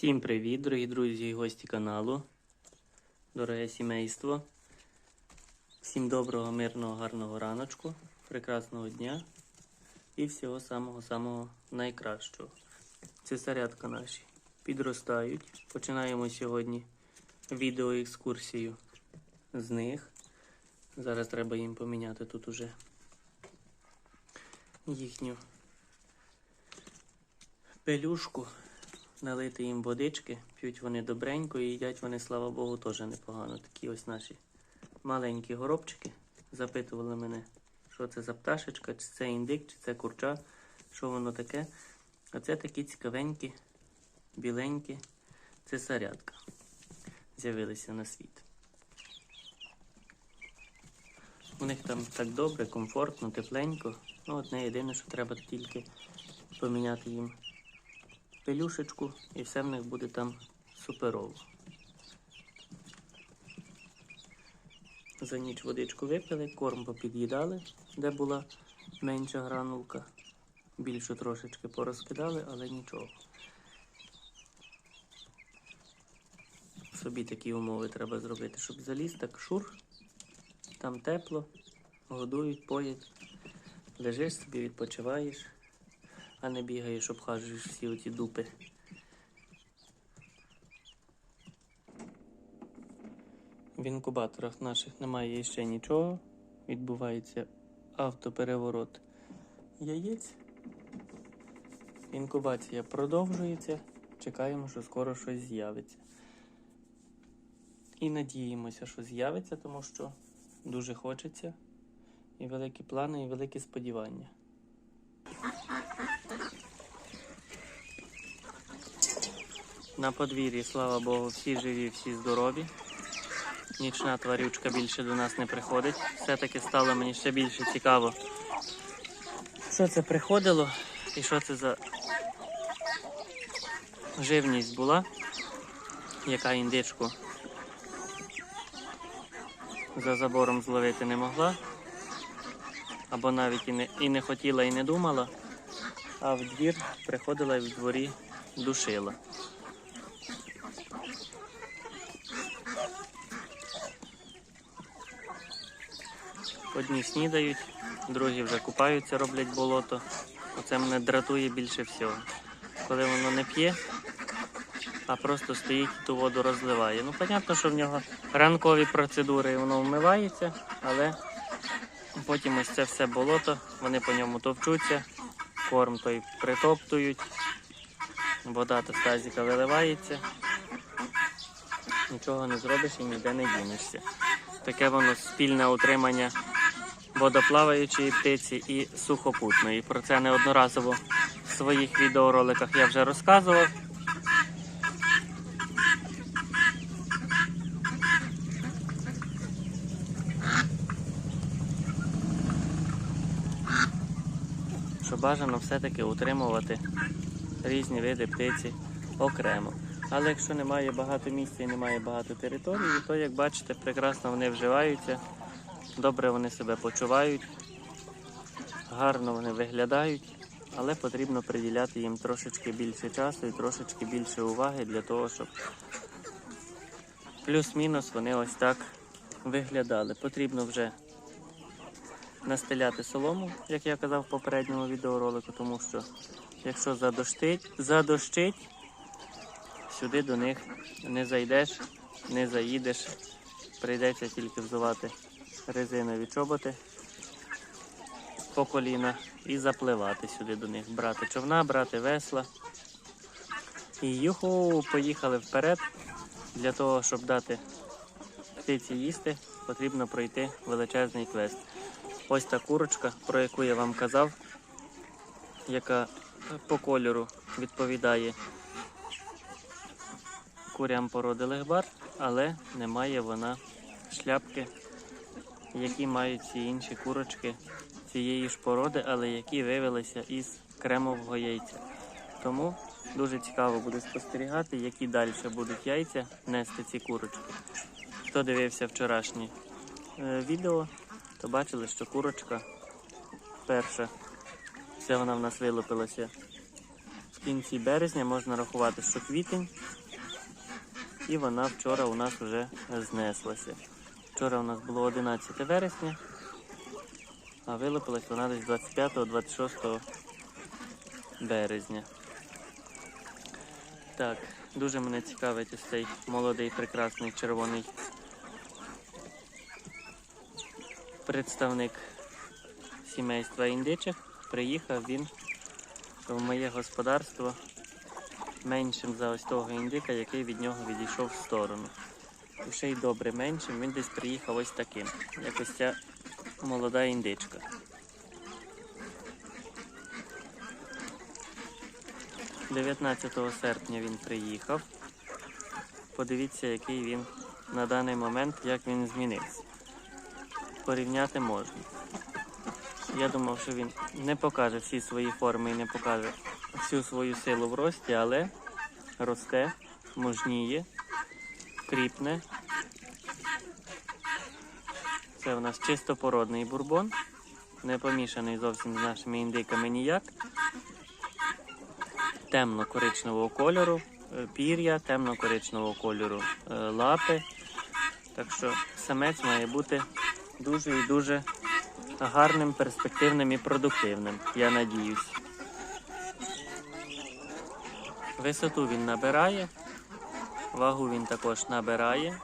Всім привіт, дорогі друзі і гості каналу, дороге сімейство. Всім доброго, мирного, гарного раночку, прекрасного дня і всього самого-самого найкращого. Цесарятка наші підростають. Починаємо сьогодні відеоекскурсію з них. Зараз треба їм поміняти тут уже їхню пелюшку налити їм водички, п'ють вони добренько і їдять вони, слава Богу, теж непогано. Такі ось наші маленькі горобчики. Запитували мене, що це за пташечка, чи це індик, чи це курча, що воно таке. А це такі цікавенькі, біленькі цесарятка. З'явилися на світ. У них там так добре, комфортно, тепленько. Ну, одне єдине, що треба тільки поміняти їм пелюшечку, і все в них буде там суперово. За ніч водичку випили, корм попід'їдали, де була менша гранулка. Більшу трошечки порозкидали, але нічого. Собі такі умови треба зробити, щоб заліз, так шур, там тепло, годують, поять, лежиш собі, відпочиваєш а не бігаєш, обхажуєш всі оті дупи. В інкубаторах наших немає ще нічого. Відбувається автопереворот яєць. Інкубація продовжується. Чекаємо, що скоро щось з'явиться. І надіємося, що з'явиться, тому що дуже хочеться. І великі плани, і великі сподівання. На подвір'ї, слава Богу, всі живі, всі здорові. Нічна тварючка більше до нас не приходить. Все-таки стало мені ще більше цікаво, що це приходило і що це за живність була, яка індичку за забором зловити не могла, або навіть і не, і не хотіла, і не думала, а в двір приходила і в дворі душила. Одні снідають, другі вже купаються, роблять болото. Оце мене дратує більше всього. Коли воно не п'є, а просто стоїть ту воду розливає. Ну, понятно, що в нього ранкові процедури, і воно вмивається, але потім ось це все болото, вони по ньому товчуться, корм той притоптують, вода та з тазіка виливається. Нічого не зробиш і ніде не дінешся. Таке воно спільне утримання водоплаваючої птиці і сухопутної. Про це неодноразово в своїх відеороликах я вже розказував. Що бажано все-таки утримувати різні види птиці окремо. Але якщо немає багато місця і немає багато території, то, як бачите, прекрасно вони вживаються, добре вони себе почувають, гарно вони виглядають, але потрібно приділяти їм трошечки більше часу і трошечки більше уваги для того, щоб плюс-мінус вони ось так виглядали. Потрібно вже настеляти солому, як я казав в попередньому відеоролику, тому що якщо задощить, задощить сюди до них не зайдеш, не заїдеш. Прийдеться тільки взувати резинові чоботи по коліна і запливати сюди до них, брати човна, брати весла. І юху, поїхали вперед. Для того, щоб дати птиці їсти, потрібно пройти величезний квест. Ось та курочка, про яку я вам казав, яка по кольору відповідає курям породи легбар, але не має вона шляпки, які мають ці інші курочки цієї ж породи, але які вивелися із кремового яйця. Тому дуже цікаво буде спостерігати, які далі будуть яйця нести ці курочки. Хто дивився вчорашнє е, відео, то бачили, що курочка перша, це вона в нас вилупилася в кінці березня можна рахувати, що квітень. І вона вчора у нас вже знеслася. Вчора у нас було 11 вересня, а вилупилась вона десь 25-26 березня. Так, дуже мене цікавить ось цей молодий прекрасний червоний представник сімейства індичих. Приїхав він в моє господарство меншим за ось того індика, який від нього відійшов в сторону. Ще й добре меншим, він десь приїхав ось таким, як ось ця молода індичка. – 19 серпня він приїхав. Подивіться, який він на даний момент, як він змінився. Порівняти можна. Я думав, що він не покаже всі свої форми і не покаже всю свою силу в рості, але росте, мужніє, кріпне. Це у нас чистопородний бурбон, не помішаний зовсім з нашими індиками ніяк. Темно-коричневого кольору, е, пір'я, темно-коричневого кольору е, лапи. Так що самець має бути дуже і дуже гарним, перспективним і продуктивним, я надіюсь. Висоту він набирає, вагу він також набирає.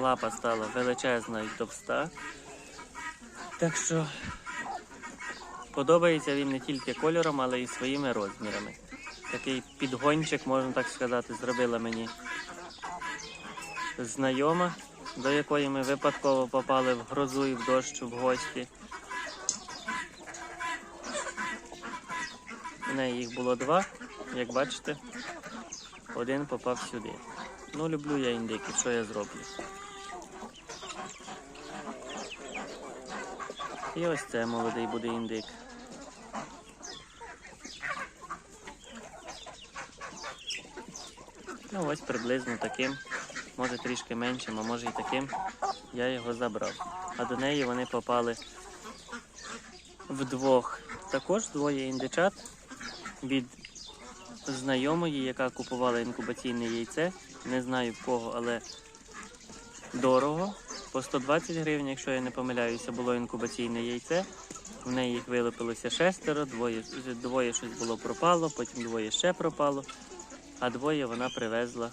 Лапа стала величезна і товста. Так що подобається він не тільки кольором, але й своїми розмірами. Такий підгончик, можна так сказати, зробила мені знайома, до якої ми випадково попали в грозу і в дощ в гості. У неї їх було два, як бачите, один попав сюди. Ну, люблю я індики, що я зроблю. І ось це молодий буде індик. Ну, ось приблизно таким, може трішки меншим, а може і таким, я його забрав. А до неї вони попали вдвох. Також двоє індичат від знайомої, яка купувала інкубаційне яйце. Не знаю кого, але дорого. По 120 гривень, якщо я не помиляюся, було інкубаційне яйце. В неї їх вилупилося шестеро, двоє, двоє щось було пропало, потім двоє ще пропало, а двоє вона привезла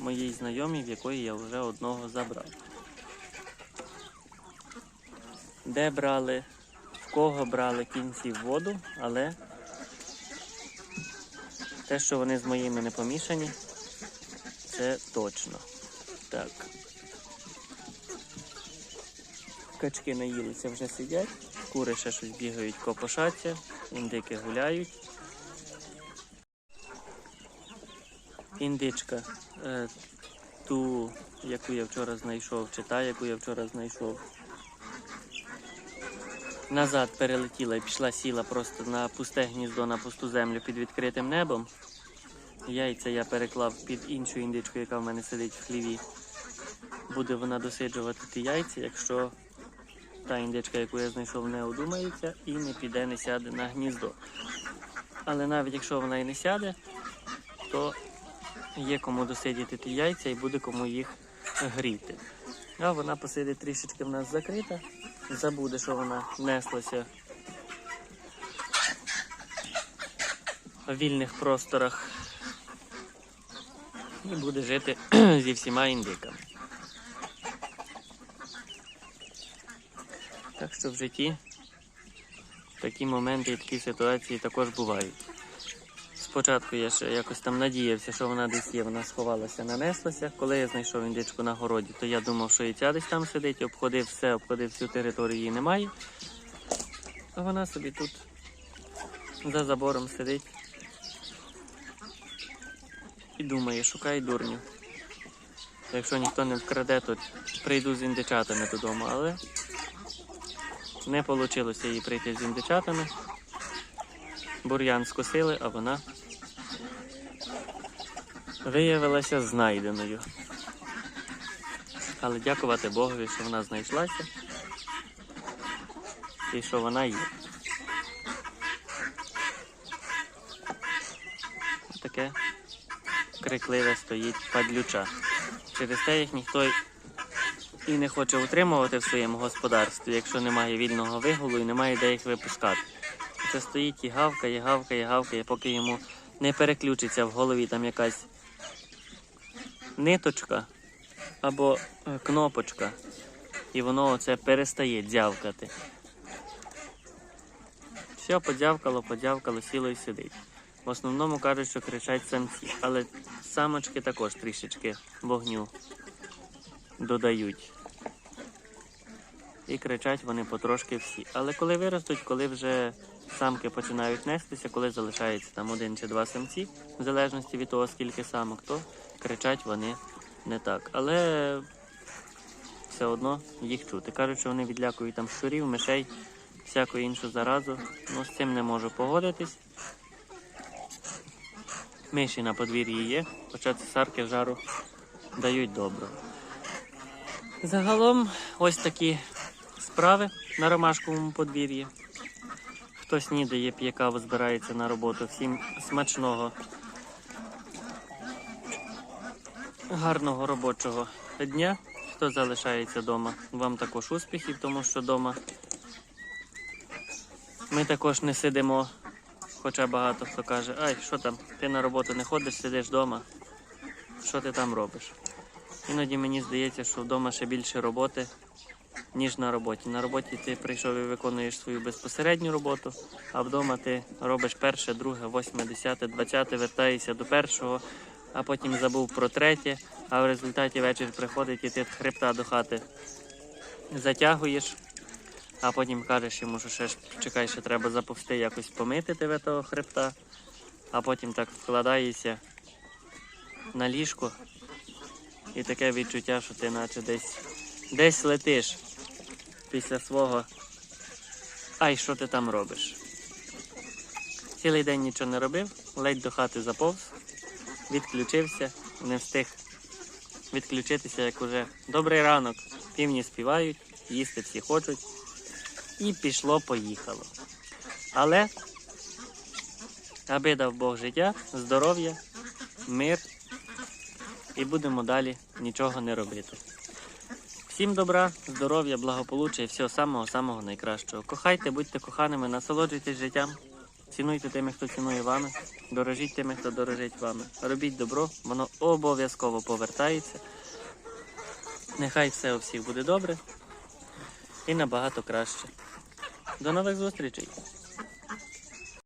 моїй знайомій, в якої я вже одного забрав. Де брали, в кого брали кінці в воду, але те, що вони з моїми не помішані, це точно. Так. Качки наїлися, вже сидять, кури ще щось бігають, копошаться, індики гуляють. Індичка, е, ту, яку я вчора знайшов, чи та, яку я вчора знайшов. Назад перелетіла і пішла, сіла просто на пусте гніздо, на пусту землю під відкритим небом. Яйця я переклав під іншу індичку, яка в мене сидить в хліві. Буде вона досиджувати ті яйця, якщо та індичка, яку я знайшов, не одумається і не піде, не сяде на гніздо. Але навіть якщо вона і не сяде, то є кому досидіти ті яйця і буде кому їх гріти. А вона посидить трішечки в нас закрита, забуде, що вона неслася в вільних просторах і буде жити зі всіма індиками. Так що в житті такі моменти і такі ситуації також бувають. Спочатку я ще якось там надіявся, що вона десь є, вона сховалася, нанеслася. Коли я знайшов індичку на городі, то я думав, що і ця десь там сидить, обходив все, обходив всю територію, її немає. А вона собі тут за забором сидить і думає, шукай дурню. Якщо ніхто не вкраде, то прийду з індичатами додому, але не вийшло їй прийти з індичатами. Бур'ян скосили, а вона виявилася знайденою. Але дякувати Богові, що вона знайшлася і що вона є. таке крикливе стоїть падлюча. Через те їх ніхто і не хоче утримувати в своєму господарстві, якщо немає вільного вигулу і немає де їх випускати. Це стоїть і гавкає, гавкає, гавкає, поки йому не переключиться в голові там якась ниточка або е, кнопочка, і воно оце перестає дзявкати. Все, подзявкало, подзявкало, сіло і сидить. В основному кажуть, що кричать самці, але самочки також трішечки вогню додають. І кричать вони потрошки всі. Але коли виростуть, коли вже самки починають нестися, коли залишається там один чи два самці, в залежності від того, скільки самок, то кричать вони не так. Але все одно їх чути. Кажуть, що вони відлякують там щурів, мишей, всяку іншу заразу. Ну, з цим не можу погодитись. Миші на подвір'ї є, хоча цесарки жару дають добро. Загалом ось такі справи на ромашковому подвір'ї. Хто снідає, п'є збирається на роботу. Всім смачного, гарного робочого дня. Хто залишається вдома, вам також успіхів, тому що вдома ми також не сидимо. Хоча багато хто каже, ай, що там, ти на роботу не ходиш, сидиш вдома. Що ти там робиш? Іноді мені здається, що вдома ще більше роботи, ніж на роботі. На роботі ти прийшов і виконуєш свою безпосередню роботу, а вдома ти робиш перше, друге, восьме, десяте, двадцяте, вертаєшся до першого, а потім забув про третє, а в результаті вечір приходить і ти хребта до хати затягуєш, а потім кажеш йому, що ще ж чекай, ще треба заповсти якось помити тебе того хребта, а потім так вкладаєшся на ліжко. І таке відчуття, що ти наче десь десь летиш після свого. Ай, що ти там робиш? Цілий день нічого не робив, ледь до хати заповз, відключився, не встиг відключитися, як уже добрий ранок. Півні співають, їсти всі хочуть. І пішло-поїхало. Але, аби дав Бог життя, здоров'я, мир і будемо далі нічого не робити. Всім добра, здоров'я, благополуччя і всього самого-самого найкращого. Кохайте, будьте коханими, насолоджуйтесь життям, цінуйте тими, хто цінує вами, дорожіть тими, хто дорожить вами. Робіть добро, воно обов'язково повертається. Нехай все у всіх буде добре і набагато краще. До нових зустрічей!